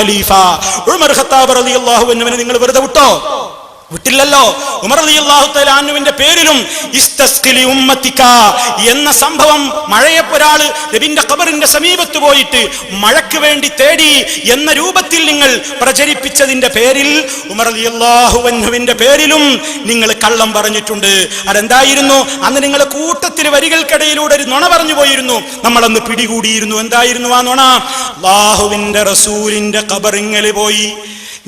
ഖലീഫ Umar Khattab റളിയല്ലാഹു അൻഹുവിനെ നിങ്ങൾ വെറുതെ വിട്ടോ? വിട്ടില്ലല്ലോ. ഉമർ റളിയല്ലാഹു തആല അൻഹുവിന്റെ പേരിലും ഇസ്തസ്ഖിലി ഉമ്മത്തിക എന്ന സംഭവം മഴയപ്പൊരാൾ നബിന്റെ കബറിന്റെ സമീപത്ത് പോയിട്ട് മഴയ്ക്ക് വേണ്ടി തേടി എന്ന രൂപത്തിൽ നിങ്ങൾ പ്രചരിപ്പിച്ചതിന്റെ പേരിൽ ഉമർ റളിയല്ലാഹു അൻഹുവിന്റെ പേരിലും നിങ്ങൾ കള്ളം പറഞ്ഞിട്ടുണ്ട്. അതെന്തായിരുന്നു? അന്ന് നിങ്ങൾ കൂട്ടത്തിൽ വരികൾക്കിടയിലൂടെ ഒരു നുണ പറഞ്ഞു പോയിരുന്നു. നമ്മളന്ന് പിടികൂടിയിരുന്നു. എന്തായിരുന്നു ആ നുണ? അള്ളാഹുവിന്റെ റസൂലിന്റെ കബറിങ്ങളിൽ പോയി.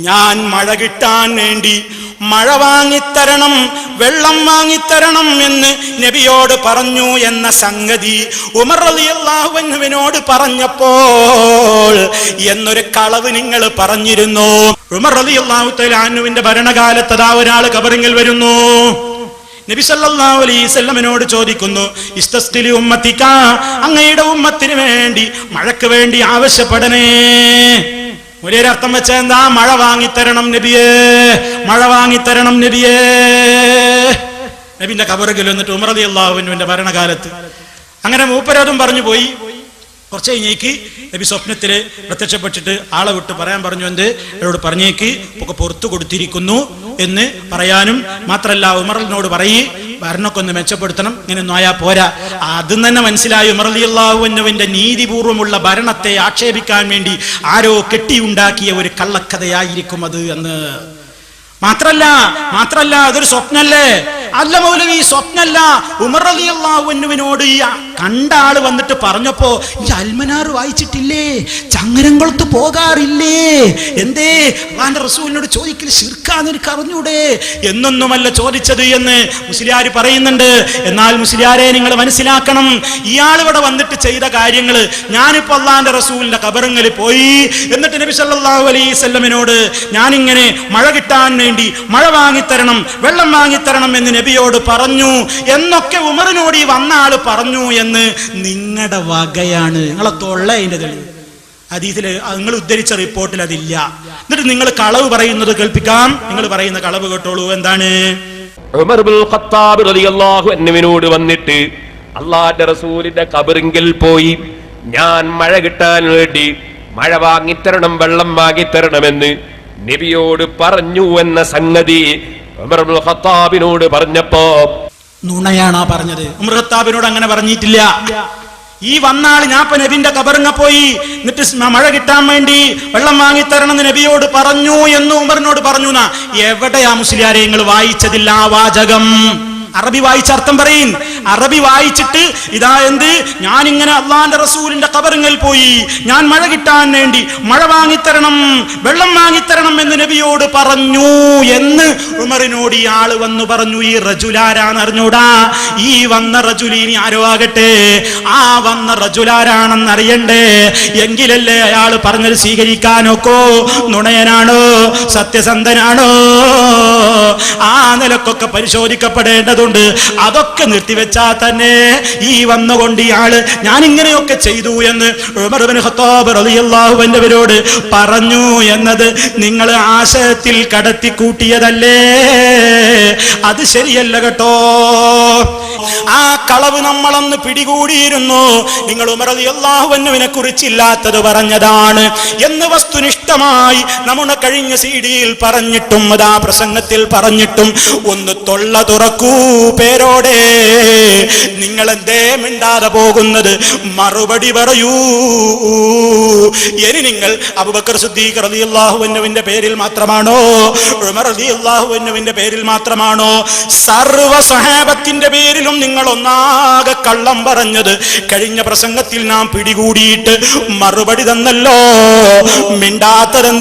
ഞാൻ മഴ കിട്ടാൻ വേണ്ടി മഴ വാങ്ങിത്തരണം വെള്ളം വാങ്ങിത്തരണം എന്ന് നബിയോട് പറഞ്ഞു എന്ന സംഗതി ഉമർ റളിയല്ലാഹുവിനോട് പറഞ്ഞപ്പോൾ എന്നൊരു കളവ് നിങ്ങൾ പറഞ്ഞിരുന്നു. ഉമർ റളിയല്ലാഹു തആലാനുവിന്റെ ഭരണകാലത്ത് അതാ ഒരാൾ കബറിങ്ങിൽ വരുന്നു. നബി സല്ലല്ലാഹു അലൈഹി ചോദിക്കുന്നു ഇസ്തസ്ഖിലി ഉമ്മത്തിക അങ്ങയുടെ ഉമ്മത്തിന് വേണ്ടി മഴയ്ക്ക് വേണ്ടി ആവശ്യപ്പെടണേ. ഒരേ അർത്ഥം വെച്ച എന്താ? മഴ വാങ്ങിത്തരണം നബിയേ. മഴ വാങ്ങിത്തരണം നബിയേ. നബിന്റെ കബറുകിൽ വന്നിട്ട് ഉമറതി അള്ളാഹുവിന്റെ ഭരണകാലത്ത്. അങ്ങനെ മൂപ്പരതും പറഞ്ഞു പോയി. കുറച്ച് കഴിഞ്ഞേക്ക് നബി സ്വപ്നത്തിൽ പ്രത്യക്ഷപ്പെട്ടിട്ട് ആളെ വിട്ട് പറയാൻ പറഞ്ഞു എന്ത്? എന്നോട് പറഞ്ഞേക്ക് ഒക്കെ പുറത്തു കൊടുത്തിരിക്കുന്നു എന്ന് പറയാനും മാത്രല്ല ഉമറിനോട് പറയ്. ഭരണമൊക്കെ ഒന്ന് മെച്ചപ്പെടുത്തണം. ഇങ്ങനെ നോയാ പോരാ. അതും തന്നെ മനസ്സിലായി ഉമർ നീതിപൂർവമുള്ള ഭരണത്തെ ആക്ഷേപിക്കാൻ വേണ്ടി ആരോ കെട്ടിയുണ്ടാക്കിയ ഒരു കള്ളക്കഥയായിരിക്കും അത് എന്ന്. മാത്രല്ല മാത്രല്ല അതൊരു സ്വപ്നല്ലേ? അല്ല മൗലവി സ്വപ്നല്ല. ഉമർ അലി അള്ളാഹുവിനോട് കണ്ട ആൾ വന്നിട്ട് പറഞ്ഞപ്പോ ഈ അൽമനാർ വായിച്ചിട്ടില്ലേ? ചങ്ങരംകുളത്ത് പോകാറില്ലേ? എന്തേ? അള്ളാന്റെ റസൂലിനോട് ചോദിക്കൽ ശിർക്കാന്ന് എനിക്ക് അറിഞ്ഞൂടെ? എന്നൊന്നുമല്ല ചോദിച്ചത് എന്ന് മുസ്ലിയാർ പറയുന്നുണ്ട്. എന്നാൽ മുസ്ലിയാരെ നിങ്ങൾ മനസ്സിലാക്കണം. ഇയാൾ ഇവിടെ വന്നിട്ട് ചെയ്ത കാര്യങ്ങൾ ഞാനിപ്പോ അള്ളാന്റെ റസൂലിന്റെ കബറങ്ങളിൽ പോയി. എന്നിട്ട് നബി സല്ലാഹു അലൈഹി വസല്ലമിനോട് ഞാനിങ്ങനെ മഴ കിട്ടാൻ വേണ്ടി മഴ വാങ്ങിത്തരണം വെള്ളം വാങ്ങിത്തരണം എന്ന് നബിയോട് പറഞ്ഞു എന്നൊക്കെ ഉമറിനോട് ഈ വന്ന ആൾ പറഞ്ഞു എന്ന് നിങ്ങളുടെ വകയാണ്. നിങ്ങളെ തൊള്ള അതിന്റെ തെളിവ്. അതീതിൽ നിങ്ങൾ ഉദ്ധരിച്ച റിപ്പോർട്ടിൽ അതില്ല. എന്നിട്ട് നിങ്ങൾ കളവ് പറയുന്നത് കേൾപ്പിക്കാം. നിങ്ങൾ പറയുന്ന കളവ് കേട്ടോളൂ. എന്താണ്? അൻഹുവിനോട് വന്നിട്ട് അള്ളാന്റെ റസൂലിന്റെ കബറിങ്കിൽ പോയി ഞാൻ മഴ കിട്ടാൻ വേണ്ടി മഴ വാങ്ങിത്തരണം വെള്ളം വാങ്ങിത്തരണമെന്ന് നബിയോട് പറഞ്ഞു എന്ന സംഗതി ഖത്താബിനോട് പറഞ്ഞപ്പോ നുണയാണാ പറഞ്ഞത്. ഉമർ ഖത്താബിനോട് അങ്ങനെ പറഞ്ഞിട്ടില്ല. ഈ വന്നാൾ ഞാൻ ഇപ്പൊ നബിന്റെ കബറിങ്ങ പോയി. എന്നിട്ട് മഴ കിട്ടാൻ വേണ്ടി വെള്ളം വാങ്ങിത്തരണം എന്ന് നബിയോട് പറഞ്ഞു എന്ന് ഉമറിനോട് പറഞ്ഞു എവിടെയാ മുസ്ലിയാരെ നിങ്ങൾ വായിച്ചതില്ല ആ വാചകം? അറബി വായിച്ച അർത്ഥം പറയും. അറബി വായിച്ചിട്ട് ഇതാ എന്ത്? ഞാൻ ഇങ്ങനെ അള്ളാന്റെ റസൂലിന്റെ കബറിങ്ങൽ പോയി. ഞാൻ മഴ കിട്ടാൻ വേണ്ടി മഴ വാങ്ങിത്തരണം വെള്ളം വാങ്ങിത്തരണം എന്ന് നബിയോട് പറഞ്ഞു എന്ന് ഉമറിനോട് ഈ ആൾ വന്നു പറഞ്ഞു ഈ റജുലാരാന്ന് അറിഞ്ഞൂടാ? ഈ വന്ന റജുലീനി ആരോ ആകട്ടെ? ആ വന്ന റജുലാരാണെന്ന് അറിയണ്ടേ? എങ്കിലല്ലേ അയാൾ പറഞ്ഞത് സ്വീകരിക്കാനൊക്കോ? നുണയനാണോ? സത്യസന്ധനാണോ? ആ നിലക്കൊക്കെ പരിശോധിക്കപ്പെടേണ്ടതുണ്ട്. അതൊക്കെ നിർത്തിവെച്ചാൽ തന്നെ ഈ വന്നുകൊണ്ട് ഇയാൾ ഞാൻ ഇങ്ങനെയൊക്കെ ചെയ്തു എന്ന് ഉമർ ഇബ്നു ഖത്താബ് റളിയല്ലാഹു അൻഹുവിനോട് പറഞ്ഞു എന്നത് നിങ്ങൾ ആശയത്തിൽ കടത്തി കൂട്ടിയതല്ലേ അത് ശരിയല്ല കേട്ടോ. ആ കളവ് നമ്മളന്ന് പിടികൂടിയിരുന്നു. നിങ്ങൾ ഉമർ അള്ളാഹുവിനെ കുറിച്ചില്ലാത്തത് പറഞ്ഞതാണ്. എന്ന് വസ്തുനിഷ്ഠമായി നമ്മുടെ കഴിഞ്ഞ സി ഡിയിൽ പറഞ്ഞിട്ടും അതാ പ്രസംഗത്തിൽ പറഞ്ഞിട്ടും ഒന്ന് തൊള്ള തുറക്കൂ പേരോടെ നിങ്ങൾ എന്തേ മിണ്ടാതെ പോകുന്നത്? മറുപടി പറയൂ. ഇനി നിങ്ങൾ അബുബക്കർ സുദ്ദീഖ് റതി അൻഹുവിന്റെ പേരിൽ മാത്രമാണോ? ഉമർ റതി അൻഹുവിന്റെ പേരിൽ മാത്രമാണോ? സർവ സ്വഹാബത്തിന്റെ പേരിലും നിങ്ങൾ ഒന്നാകെ കള്ളം പറഞ്ഞത് കഴിഞ്ഞ പ്രസംഗത്തിൽ നാം പിടികൂടിയിട്ട് മറുപടി തന്നല്ലോ. മിണ്ടാത്തതെന്താ?